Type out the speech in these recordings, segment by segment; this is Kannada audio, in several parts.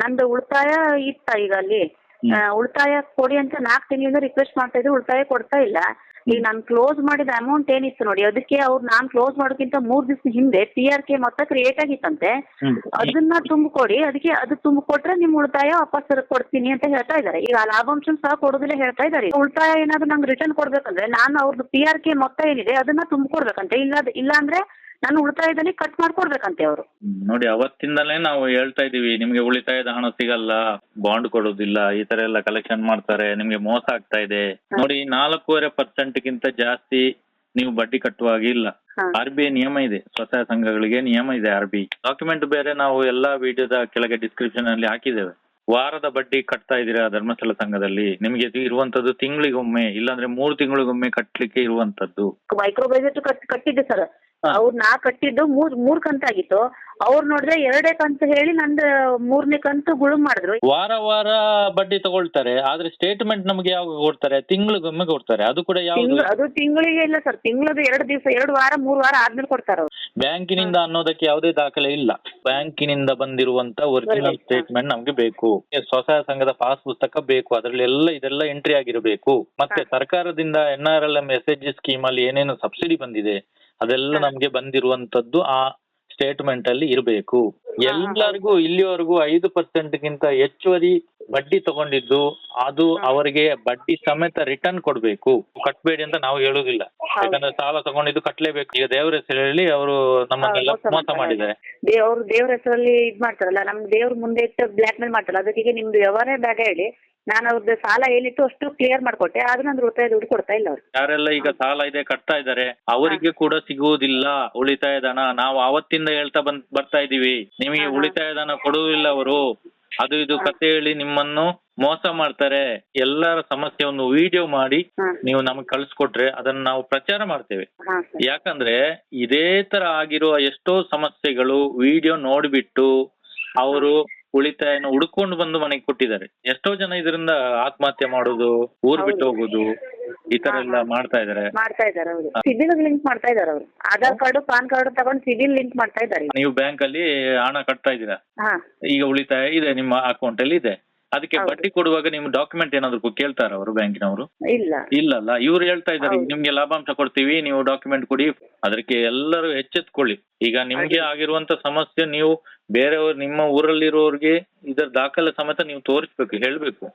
ನಂದು ಉಳಿತಾಯ ಇತ್ತ ಈಗ ಅಲ್ಲಿ. ಉಳಿತಾಯ ಕೊಡಿ ಅಂತ ನಾಲ್ಕು ತಿಂಗಳಿಂದ ರಿಕ್ವೆಸ್ಟ್ ಮಾಡ್ತಾ ಇದ್ರು ಉಳಿತಾಯ ಕೊಡ್ತಾ ಇಲ್ಲ. ಈಗ ನಾನು ಕ್ಲೋಸ್ ಮಾಡಿದ ಅಮೌಂಟ್ ಏನಿತ್ತು ನೋಡಿ ಅದಕ್ಕೆ ಅವ್ರು ನಾನು ಕ್ಲೋಸ್ ಮಾಡೋಕ್ಕಿಂತ ಮೂರ್ ದಿವಸ ಹಿಂದೆ ಪಿ ಆರ್ ಕೆ ಮೊತ್ತ ಕ್ರಿಯೇಟ್ ಆಗಿತ್ತಂತೆ. ಅದನ್ನ ತುಂಬಿಕೊಡಿ ಅದಕ್ಕೆ ಅದು ತುಂಬಿಕೊಟ್ರೆ ನಿಮ್ ಉಳಿತಾಯ ವಾಪಸ್ ಕೊಡ್ತೀನಿ ಅಂತ ಹೇಳ್ತಾ ಇದ್ದಾರೆ ಈಗ ಆ ಲಾಭಾಂಶ ಸಹ ಕೊಡೋದಿಲ್ಲ ಹೇಳ್ತಾ ಇದ್ದಾರೆ ಉಳಿತಾಯ ಏನಾದ್ರು ನಂಗೆ ರಿಟರ್ನ್ ಕೊಡ್ಬೇಕಂದ್ರೆ ನಾನು ಅವ್ರದ್ದು ಪಿ ಆರ್ ಕೆ ಮೊತ್ತ ಏನಿದೆ ಅದನ್ನ ತುಂಬಿಕೊಡ್ಬೇಕಂತೆ. ಇಲ್ಲ ಇಲ್ಲ ಅಂದ್ರೆ ನಾನು ಉಳಿತಾಯದಲ್ಲಿ ಕಟ್ ಮಾಡ್ಕೊಡ್ಬೇಕಂತೆ ಅವರು. ನೋಡಿ ಅವತ್ತಿಂದಲೇ ನಾವು ಹೇಳ್ತಾ ಇದೀವಿ ನಿಮ್ಗೆ ಉಳಿತಾಯದ ಹಣ ಸಿಗಲ್ಲ ಬಾಂಡ್ ಕೊಡೋದಿಲ್ಲ ಈ ತರ ಎಲ್ಲ ಕಲೆಕ್ಷನ್ ಮಾಡ್ತಾರೆ ನಿಮ್ಗೆ ಮೋಸ ಆಗ್ತಾ ಇದೆ. ನೋಡಿ ನಾಲ್ಕೂವರೆ ಪರ್ಸೆಂಟ್ ಗಿಂತ ಜಾಸ್ತಿ ನೀವು ಬಡ್ಡಿ ಕಟ್ಟುವಾಗ ಇಲ್ಲ. ಹಾ. ಆರ್ ಬಿ ಐ ನಿಯಮ ಇದೆ ಸ್ವಸಹಾಯ ಸಂಘಗಳಿಗೆ ನಿಯಮ ಇದೆ ಆರ್ ಬಿ ಡಾಕ್ಯುಮೆಂಟ್ ಬೇರೆ ನಾವು ಎಲ್ಲಾ ವಿಡಿಯೋದ ಕೆಳಗೆ ಡಿಸ್ಕ್ರಿಪ್ಷನ್ ಅಲ್ಲಿ ಹಾಕಿದ್ದೇವೆ. ವಾರದ ಬಡ್ಡಿ ಕಟ್ತಾ ಇದೀರಾ ಧರ್ಮಸ್ಥಳ ಸಂಘದಲ್ಲಿ? ನಿಮಗೆ ಇರುವಂತದ್ದು ತಿಂಗಳಿಗೊಮ್ಮೆ ಇಲ್ಲಾಂದ್ರೆ ಮೂರು ತಿಂಗಳಿಗೊಮ್ಮೆ ಕಟ್ಲಿಕ್ಕೆ ಇರುವಂತದ್ದು. ಮೈಕ್ರೋ ಬಜೆಟ್ ಕಟ್ ಕಟ್ಟಿದ್ದೆ ಸರ್ ಅವ್ರು ನಾ ಕಟ್ಟಿದ್ದು ಮೂರ್ ಮೂರ್ ಕಂತಾಗಿತ್ತು. ಅವ್ರು ನೋಡಿದ್ರೆ ಎರಡೇ ಕಂತು ಹೇಳಿ ನಂದು ಮೂರನೇ ಕಂತು ಗುಳು ಮಾಡಿದ್ರು. ವಾರ ವಾರ ಬಡ್ಡಿ ತಗೊಳ್ತಾರೆ. ಆದ್ರೆ ಸ್ಟೇಟ್ಮೆಂಟ್ ನಮಗೆ ಯಾವಾಗ ಕೊಡ್ತಾರೆ? ತಿಂಗಳಿಗೊಮ್ಮೆ ಕೊಡ್ತಾರೆ. ಅದು ಕೂಡ ಯಾವ್ದು? ತಿಂಗ್ಳು ಅದು ತಿಂಗಳಿಗೆ ಇಲ್ಲ ಸರ್. ತಿಂಗಳದು ಎರಡು ದಿವಸ ಎರಡು ವಾರ ಮೂರ್ ವಾರ ಆದ್ಮೇಲೆ ಕೊಡ್ತಾರ ಅವ್ರು. ಬ್ಯಾಂಕಿನಿಂದ ಅನ್ನೋದಕ್ಕೆ ಯಾವುದೇ ದಾಖಲೆ ಇಲ್ಲ. ಬ್ಯಾಂಕಿನಿಂದ ಬಂದಿರುವಂತ ಒರಿಜಿನಲ್ ಬರಬೇಕು. ಸ್ಟೇಟ್ಮೆಂಟ್ ನಮ್ಗೆ ಬೇಕು. ಸ್ವಸಹಾಯ ಸಂಘದ ಪಾಸ್ ಪುಸ್ತಕ ಬೇಕು. ಅದರಲ್ಲಿ ಎಲ್ಲ ಇದೆಲ್ಲ ಎಂಟ್ರಿ ಆಗಿರಬೇಕು. ಮತ್ತೆ ಸರ್ಕಾರದಿಂದ N R L M S H G scheme ಅಲ್ಲಿ ಏನೇನು ಸಬ್ಸಿಡಿ ಬಂದಿದೆ? ಅದೆಲ್ಲ ನಮ್ಗೆ ಬಂದಿರುವಂತದ್ದು ಆ ಸ್ಟೇಟ್ಮೆಂಟ್ ಅಲ್ಲಿ ಇರಬೇಕು. ಎಲ್ಲರಿಗೂ ಇಲ್ಲಿವರೆಗೂ ಐದು ಪರ್ಸೆಂಟ್ ಗಿಂತ ಹೆಚ್ಚುವರಿ ಬಡ್ಡಿ ತಗೊಂಡಿದ್ದು ಅದು ಅವರಿಗೆ ಬಡ್ಡಿ ಸಮೇತ ರಿಟರ್ನ್ ಕೊಡ್ಬೇಕು. ಕಟ್ಬೇಡಿ ಅಂತ ನಾವು ಹೇಳುದಿಲ್ಲ ಯಾಕಂದ್ರೆ ಸಾಲ ತಗೊಂಡಿದ್ದು ಕಟ್ಲೇಬೇಕು. ಈಗ ದೇವ್ರ ಹೆಸರಲ್ಲಿ ಅವರು ನಮ್ಮನ್ನೆಲ್ಲ ಹೌದು, ಮೋಸ. ಮಾಡಿದ್ದಾರೆ. ದೇವ್ರು ದೇವ್ರ ಹೆಸರಲ್ಲಿ ಇದ್ ಮಾಡ್ತಾರಲ್ಲ ನಮ್ ದೇವ್ರ ಮುಂದೆ ಇಟ್ಟು ಬ್ಲಾಕ್ ಮೇಲ್ ಮಾಡ್ತಾರಲ್ಲ ಅದಕ್ಕೆ ನಿಮ್ದು ವ್ಯವಹಾರ ಬ್ಯಾಗ ಹೇಳಿ ನಾನು ಅವ್ರದ್ದು ಸಾಲ ಏನಿತ್ತು ಅಷ್ಟು ಕ್ಲಿಯರ್ ಮಾಡ್ಕೊಟ್ಟೆ ಆದ್ರೆ ನಂದು ಉಳಿತಾಯ ದುಡ್ಡು ಕೊಡ್ತಾ ಇಲ್ಲ ಅವ್ರು. ಯಾರೆಲ್ಲ ಈಗ ಸಾಲ ಇದೆ ಕಟ್ತಾ ಇದ್ದಾರೆ ಅವರಿಗೆ ಕೂಡ ಸಿಗುವುದಿಲ್ಲ ಉಳಿತಾಯದ ಹಣ ನಾವು ಅವತ್ತಿಂದ ಹೇಳ್ತಾ ಬಂದ್ ಬರ್ತಾ ಇದೀವಿ. ನಿಮಗೆ ಹಾ, ಹಾ. ಕೊಡುವುದಿಲ್ಲ ಅವರು. ಅದು ಇದು ಕತೆ ಹೇಳಿ ನಿಮ್ಮನ್ನು ಮೋಸ ಮಾಡ್ತಾರೆ. ಎಲ್ಲರ ಸಮಸ್ಯೆಯನ್ನು ವಿಡಿಯೋ ಮಾಡಿ ನೀವು ನಮಗೆ ಕಳಿಸ್ಕೊಟ್ರೆ ಅದನ್ನ ನಾವು ಪ್ರಚಾರ ಮಾಡ್ತೇವೆ. ಯಾಕಂದ್ರೆ ಇದೇ ತರ ಆಗಿರುವ ಎಷ್ಟೋ ಸಮಸ್ಯೆಗಳು ವಿಡಿಯೋ ನೋಡ್ಬಿಟ್ಟು ಅವರು ಉಳಿತಾಯನ ಹುಡ್ಕೊಂಡು ಬಂದು ಮನೆಗೆ ಕೊಟ್ಟಿದ್ದಾರೆ. ಎಷ್ಟೋ ಜನ ಇದರಿಂದ ಆತ್ಮಹತ್ಯೆ ಮಾಡೋದು ಊರ್ ಬಿಟ್ಟು ಹೋಗೋದು ಈ ತರ ಎಲ್ಲ ಮಾಡ್ತಾ ಇದ್ದಾರೆ ಮಾಡ್ತಾ ಇದಾರೆ ಅವರು ಸಿಬಿಲ್ ಲಿಂಕ್ ಮಾಡ್ತಾ ಇದಾರೆ ಅವರು. ಆಧಾರ್ ಕಾರ್ಡ್ ಪಾನ್ ಕಾರ್ಡ್ ತಗೊಂಡು ಸಿಬಿಲ್ ಲಿಂಕ್ ಮಾಡ್ತಾ ಇದ್ದಾರೆ ನೀವು ಬ್ಯಾಂಕ್ ಅಲ್ಲಿ ಹಣ ಕಟ್ತಾ ಇದ್ದೀರಾ? ಹಾ. ಈಗ ಉಳಿತಾಯ ಇದೆ ನಿಮ್ಮ ಅಕೌಂಟ್ ಅಲ್ಲಿ ಇದೆ. ಅದಕ್ಕೆ ಹೌದು. ಬಡ್ಡಿ ಕೊಡುವಾಗ ನಿಮ್ಮ ಡಾಕ್ಯುಮೆಂಟ್ ಏನಾದ್ರು ಕೇಳ್ತಾರ ಅವರು ಬ್ಯಾಂಕಿನವರು? ಇಲ್ಲ. ಇಲ್ಲಲ್ಲ ಇವ್ರು ಹೇಳ್ತಾ ಇದ್ದಾರೆ. ನಿಮ್ಗೆ ಲಾಭಾಂಶ ಕೊಡ್ತೀವಿ ನೀವು ಡಾಕ್ಯುಮೆಂಟ್ ಕೊಡಿ ಅದಕ್ಕೆ ಎಲ್ಲರೂ ಎಚ್ಚೆತ್ಕೊಳ್ಳಿ. ಈಗ ನಿಮ್ಗೆ ಆಗಿರುವಂತ ಸಮಸ್ಯೆ ನೀವು ಬೇರೆಯವ್ರು ನಿಮ್ಮ ಊರಲ್ಲಿರೋರ್ಗೆ ಇದರ ದಾಖಲೆ ಸಮೇತ ನೀವು ತೋರಿಸ್ಬೇಕು ಹೇಳ್ಬೇಕು.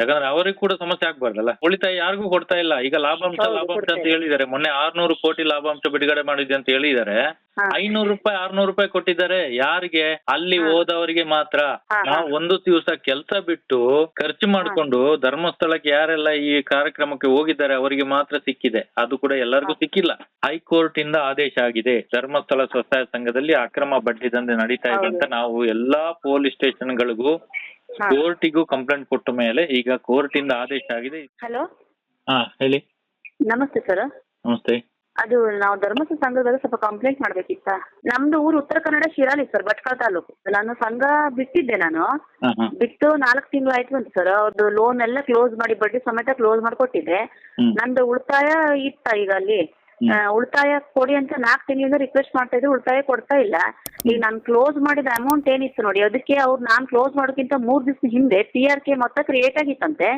ಯಾಕಂದ್ರೆ ಅವರಿಗೆ ಕೂಡ ಸಮಸ್ಯೆ ಆಗ್ಬಾರ್ದಲ್ಲ. ಉಳಿತಾಯ ಯಾರಿಗೂ ಕೊಡ್ತಾ ಇಲ್ಲ. ಈಗ ಲಾಭಾಂಶ ಲಾಭಾಂಶ ಅಂತ. ಹೇಳಿದ್ದಾರೆ. ಮೊನ್ನೆ ಆರ್ನೂರು ಕೋಟಿ ಲಾಭಾಂಶ ಬಿಡುಗಡೆ ಮಾಡಿದೆ ಅಂತ ಹೇಳಿದ್ದಾರೆ. ಐನೂರು ರೂಪಾಯಿ ಆರ್ನೂರು ರೂಪಾಯಿ ಕೊಟ್ಟಿದ್ದಾರೆ. ಯಾರಿಗೆ? ಅಲ್ಲಿ. ಹೋದವರಿಗೆ ಮಾತ್ರ. ನಾವು ಒಂದು ದಿವಸ ಕೆಲಸ ಬಿಟ್ಟು ಖರ್ಚು ಮಾಡ್ಕೊಂಡು ಧರ್ಮಸ್ಥಳಕ್ಕೆ ಯಾರೆಲ್ಲ ಈ ಕಾರ್ಯಕ್ರಮಕ್ಕೆ ಹೋಗಿದ್ದಾರೆ ಅವರಿಗೆ ಮಾತ್ರ ಸಿಕ್ಕಿದೆ. ಅದು ಕೂಡ ಎಲ್ಲರಿಗೂ ಸಿಕ್ಕಿಲ್ಲ. ಹೈಕೋರ್ಟ್ ಇಂದ ಆದೇಶ ಆಗಿದೆ. ಧರ್ಮಸ್ಥಳ ಸ್ವಸಹಾಯ ಸಂಘದಲ್ಲಿ ಅಕ್ರಮ ಬಡ್ಡಿ ದಂಧೆ ನಡೀತಾ ಇದೆ ಅಂತ ನಾವು ಎಲ್ಲಾ ಪೊಲೀಸ್ ಸ್ಟೇಷನ್ಗಳಿಗೂ. ಕೋರ್ಟಿಗೂ ಕಂಪ್ಲೇಂಟ್ ಕೊಟ್ಟ ಮೇಲೆ ಈಗ ಕೋರ್ಟ್ ಇಂದ ಆದೇಶ ಆಗಿದೆ. ಹಲೋ ಹಾ ಹೇಳಿ. ನಮಸ್ತೆ ಸರ್ ನಮಸ್ತೆ. ಅದು ನಾವು ಧರ್ಮಸ್ಥಳ ಸಂಘದಲ್ಲಿ ಸ್ವಲ್ಪ ಕಂಪ್ಲೇಂಟ್ ಮಾಡ್ಬೇಕಿತ್ತ. ನಮ್ದು ಊರು ಉತ್ತರ ಕನ್ನಡ ಶಿರಾಲಿ ಸರ್ ಭಟ್ಕಳ ತಾಲೂಕು. ನಾನು ಸಂಘ ಬಿಟ್ಟಿದ್ದೆ ನಾನು. ಬಿಟ್ಟು ನಾಲ್ಕು ತಿಂಗಳು ಆಯ್ತು ಅಂತ ಸರ್ ಅವ್ರದ್ದು ಲೋನ್ ಎಲ್ಲ ಕ್ಲೋಸ್ ಮಾಡಿ ಬಡ್ಡಿ ಸಮೇತ ಕ್ಲೋಸ್ ಮಾಡಿಕೊಟ್ಟಿದ್ದೆ. ನಂದು ಉಳಿತಾಯ ಇತ್ತ ಈಗ ಅಲ್ಲಿ. ಉಳಿತಾಯ ಕೊಡಿ ಅಂತ ನಾಲ್ಕು ತಿಂಗಳಿಂದ ರಿಕ್ವೆಸ್ಟ್ ಮಾಡ್ತಾ ಇದ್ರು ಉಳಿತಾಯ ಕೊಡ್ತಾ ಇಲ್ಲ. ಈಗ ನಾನು ಕ್ಲೋಸ್ ಮಾಡಿದ ಅಮೌಂಟ್ ಏನಿತ್ತು ನೋಡಿ ಅದಕ್ಕೆ ಅವ್ರು ನಾನು ಕ್ಲೋಸ್ ಮಾಡೋಕ್ಕಿಂತ ಮೂರ್ ದಿವಸ ಹಿಂದೆ ಪಿ ಆರ್ ಕೆ ಮೊತ್ತ ಕ್ರಿಯೇಟ್ ಆಗಿತ್ತಂತೆ.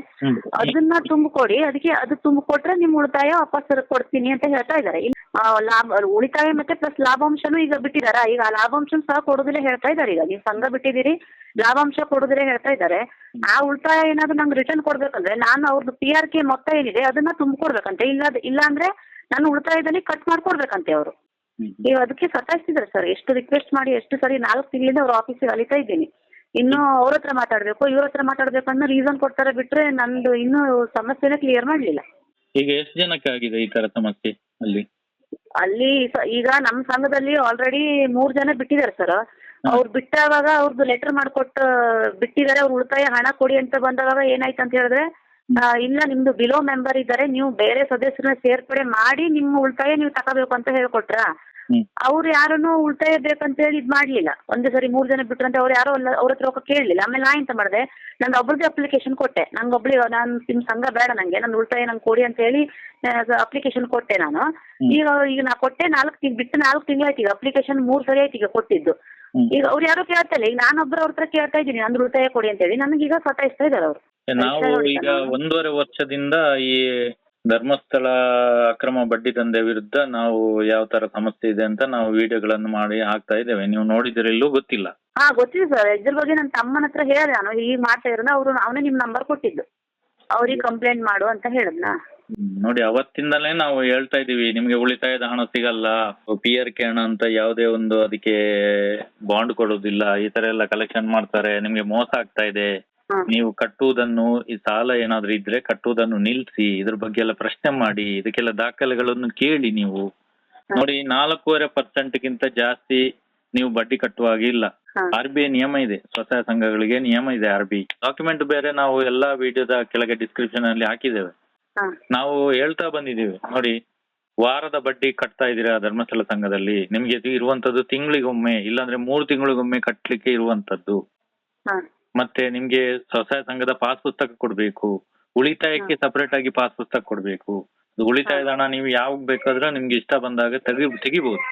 ಅದನ್ನ ತುಂಬಿಕೊಡಿ ಅದಕ್ಕೆ ಅದು ತುಂಬಿಕೊಟ್ರೆ ನಿಮ್ ಉಳಿತಾಯ ವಾಪಸ್ ಕೊಡ್ತೀನಿ ಅಂತ ಹೇಳ್ತಾ ಇದ್ದಾರೆ ಆ, ಲಾಭ ಉಳಿತಾಯ ಮತ್ತೆ ಪ್ಲಸ್ ಲಾಭಾಂಶನೂ ಈಗ ಬಿಟ್ಟಿದಾರ. ಈಗ ಆ ಲಾಭಾಂಶ ಸಹ ಕೊಡೋದಿಲ್ಲ ಹೇಳ್ತಾ ಇದ್ದಾರೆ ಈಗ. ನೀವು ಸಂಘ ಬಿಟ್ಟಿದ್ದೀರಿ ಲಾಭಾಂಶ ಕೊಡೋದಿಲ್ಲ ಹೇಳ್ತಾ ಇದ್ದಾರೆ ಆ ಉಳಿತಾಯ ಏನಾದ್ರು ನಂಗೆ ರಿಟರ್ನ್ ಕೊಡ್ಬೇಕಂದ್ರೆ ನಾನು ಅವ್ರದ್ದು ಪಿ ಆರ್ ಕೆ ಮೊತ್ತ ಏನಿದೆ ಅದನ್ನ ತುಂಬಿಕೊಡ್ಬೇಕಂತೆ. ಇಲ್ಲ ಇಲ್ಲ ಅಂದ್ರೆ ನಾನು ಉಳಿತಾಯದಲ್ಲಿ ಕಟ್ ಮಾಡ್ಕೊಡ್ಬೇಕಂತೆ ಅವರು. ನೀವು ಅದಕ್ಕೆ ಸತಾಯಿಸ್ತಿದ್ರೆ ಸರ್ ಎಷ್ಟು ರಿಕ್ವೆಸ್ಟ್ ಮಾಡಿ ಎಷ್ಟು ಸರಿ ನಾಲ್ಕು ತಿಂಗಳಿಂದ ಅವ್ರ ಆಫೀಸಿಗೆ ಅಲಿತಾ ಇದ್ದೀನಿ. ಇನ್ನು ಅವ್ರ ಹತ್ರ ಮಾತಾಡ್ಬೇಕು ಇವ್ರ ಹತ್ರ ಮಾತಾಡ್ಬೇಕು ಅನ್ನೋ ರೀಸನ್ ಕೊಡ್ತಾರೆ ಬಿಟ್ರೆ ನಂದು ಇನ್ನೂ ಸಮಸ್ಯೆನ ಕ್ಲಿಯರ್ ಮಾಡ್ಲಿಲ್ಲ. ಈಗ ಎಷ್ಟು ಜನಕ್ಕೆ ಆಗಿದೆ ಈ ತರ ಸಮಸ್ಯೆ ಅಲ್ಲಿ? ಅಲ್ಲಿ ಸ- ಈಗ ನಮ್ಮ ಸಂಘದಲ್ಲಿ ಆಲ್ರೆಡಿ ಮೂರ್ ಜನ ಬಿಟ್ಟಿದ್ದಾರೆ ಸರ್ ಅವ್ರು ಬಿಟ್ಟಾಗ ಅವ್ರದ್ದು ಲೆಟರ್ ಮಾಡ್ಕೊಟ್ಟು ಬಿಟ್ಟಿದ್ದಾರೆ ಅವ್ರು ಉಳಿತಾಯ ಹಣ ಕೊಡಿ ಅಂತ ಬಂದಾಗ ಏನಾಯ್ತು ಅಂತ ಹೇಳಿದ್ರೆ ಇಲ್ಲ ನಿಮ್ದು ಬಿಲೋ ಮೆಂಬರ್ ಇದ್ದಾರೆ ನೀವು ಬೇರೆ ಸದಸ್ಯರನ್ನ ಸೇರ್ಪಡೆ ಮಾಡಿ ನಿಮ್ಮ ಉಳಿತಾಯ ನೀವು ತಗೋಬೇಕು ಅಂತ ಹೇಳ್ಕೊಟ್ರ. ಅವ್ರು ಯಾರನ್ನು ಉಳಿತಾಯ ಬೇಕಂತ ಹೇಳಿ ಇದ್ ಮಾಡ್ಲಿಲ್ಲ. ಒಂದೇ ಸರಿ ಮೂರ್ ಜನ ಬಿಟ್ರಂತ ಅವ್ರು ಯಾರೋ ಅಲ್ಲ ಅವ್ರ ಹತ್ರ ರೊಕ್ಕ ಕೇಳಲಿಲ್ಲ. ಆಮೇಲೆ ನಾ ಎಂತ ಮಾಡಿದೆ ನಂದು ಒಬ್ಬರದೇ ಅಪ್ಲಿಕೇಶನ್ ಕೊಟ್ಟೆ. ನಂಗೆ ಒಬ್ಳಿಗೆ ನಾನು ನಿಮ್ ಸಂಘ ಬೇಡ ನಂಗೆ ನನ್ನ ಉಳಿತಾಯ ನಂಗೆ ಕೊಡಿ ಅಂತ ಹೇಳಿ ಅಪ್ಲಿಕೇಶನ್ ಕೊಟ್ಟೆ ನಾನು. ಈಗ ಈಗ ನಾ ಕೊಟ್ಟೆ ನಾಲ್ಕು ತಿಂಗ್ ಬಿಟ್ಟು ನಾಲ್ಕು ತಿಂಗಳಾಯ್ತು ಈಗ. ಅಪ್ಲಿಕೇಶನ್ ಮೂರ್ ಸರಿ ಆಯ್ತು ಈಗ ಕೊಟ್ಟಿದ್ದು. ಈಗ ಅವ್ರು ಯಾರು ಕೇಳ್ತಾ ಇಲ್ಲ. ಈಗ ನಾನೊಬ್ರು ಅವ್ರ ಹತ್ರ ಕೇಳ್ತಾ ಇದ್ದೀನಿ ನಂದು ಉಳಿತಾಯ ಕೊಡಿ ಅಂತ ಹೇಳಿ. ನನಗೀಗ ಸತಾಯಿಸ್ತಾ ಇದ್ದಾರೆ ಅವರು. ನಾವು ಈಗ ಒಂದೂವರೆ ವರ್ಷದಿಂದ ಈ ಧರ್ಮಸ್ಥಳ ಅಕ್ರಮ ಬಡ್ಡಿ ದಂಧೆ ವಿರುದ್ಧ ನಾವು ಯಾವ ತರ ಸಮಸ್ಯೆ ಇದೆ ಅಂತ ನಾವು ವಿಡಿಯೋಗಳನ್ನು ಮಾಡಿ ಹಾಕ್ತಾ ಇದ್ದೇವೆ. ನೀವು ನೋಡಿದ್ರೆ ಇಲ್ಲೂ ಗೊತ್ತಿಲ್ಲ. ಹಾ ಗೊತ್ತಿದೆ ಸರ್ ಇದ್ರ ಬಗ್ಗೆ ನನ್ನ ತಮ್ಮನ ಹತ್ರ ಹೇಳಿದೆ ನಾನು. ಹೀಗೆ ಮಾಡ್ತಾ ಇರೋದು ಅವರು ಅವನೇ ನಿಮ್ ನಂಬರ್ ಕೊಟ್ಟಿದ್ದು. ಅವ್ರಿಗೆ ಕಂಪ್ಲೇಂಟ್ ಮಾಡು ಅಂತ ಹೇಳಿದ್ನಾ? ನೋಡಿ ಅವತ್ತಿಂದಲೇ ನಾವು ಹೇಳ್ತಾ ಇದೀವಿ ನಿಮ್ಗೆ ಉಳಿತಾಯದ ಹಣ ಸಿಗಲ್ಲ. ಪಿ ಆರ್ ಕೆ ಹಣ ಅಂತ ಯಾವುದೇ ಒಂದು ಅದಕ್ಕೆ ಬಾಂಡ್ ಕೊಡೋದಿಲ್ಲ. ಈ ತರ ಎಲ್ಲ ಕಲೆಕ್ಷನ್ ಮಾಡ್ತಾರೆ. ನಿಮ್ಗೆ ಮೋಸ ಆಗ್ತಾ ಇದೆ. ನೀವು ಕಟ್ಟುವುದನ್ನು ಈ ಸಾಲ ಏನಾದ್ರೂ ಇದ್ರೆ ಕಟ್ಟುವುದನ್ನು ನಿಲ್ಸಿ ಇದ್ರ ಬಗ್ಗೆ ಎಲ್ಲ ಪ್ರಶ್ನೆ ಮಾಡಿ ಇದಕ್ಕೆಲ್ಲ ದಾಖಲೆಗಳನ್ನು ಕೇಳಿ ನೀವು. ನೋಡಿ ನಾಲ್ಕೂವರೆ ಪರ್ಸೆಂಟ್ ಗಿಂತ ಜಾಸ್ತಿ ನೀವು ಬಡ್ಡಿ ಕಟ್ಟುವ ಹಾಗೆ ಇಲ್ಲ. ಆರ್ ಬಿ ಐ ನಿಯಮ ಇದೆ. ಸ್ವಸಹಾಯ ಸಂಘಗಳಿಗೆ ನಿಯಮ ಇದೆ ಆರ್ ಬಿ ಡಾಕ್ಯುಮೆಂಟ್ ಬೇರೆ ನಾವು ಎಲ್ಲಾ ವಿಡಿಯೋದ ಕೆಳಗೆ ಡಿಸ್ಕ್ರಿಪ್ಷನ್ ಅಲ್ಲಿ ಹಾಕಿದ್ದೇವೆ. ನಾವು ಹೇಳ್ತಾ ಬಂದಿದ್ದೀವಿ. ನೋಡಿ ವಾರದ ಬಡ್ಡಿ ಕಟ್ತಾ ಇದ್ದೀರಾ ಧರ್ಮಸ್ಥಳ ಸಂಘದಲ್ಲಿ? ನಿಮ್ಗೆ ಇರುವಂತದ್ದು ತಿಂಗಳಿಗೊಮ್ಮೆ ಇಲ್ಲಾಂದ್ರೆ ಮೂರು ತಿಂಗಳಿಗೊಮ್ಮೆ ಕಟ್ಲಿಕ್ಕೆ ಇರುವಂತದ್ದು ಮತ್ತೆ ನಿಮ್ಗೆ ಸ್ವಸಹಾಯ ಸಂಘದ ಪಾಸ್ ಪುಸ್ತಕ ಕೊಡ್ಬೇಕು. ಉಳಿತಾಯಕ್ಕೆ ಸಪರೇಟ್ ಆಗಿ ಪಾಸ್ ಪುಸ್ತಕ ಕೊಡ್ಬೇಕು. ಉಳಿತಾಯದ ಹಣ ನೀವು ಯಾವಾಗ ಬೇಕಾದ್ರೂ ನಿಮ್ಗೆ ಇಷ್ಟ ಬಂದಾಗ ತೆಗಿ ತೆಗಿಬಹುದು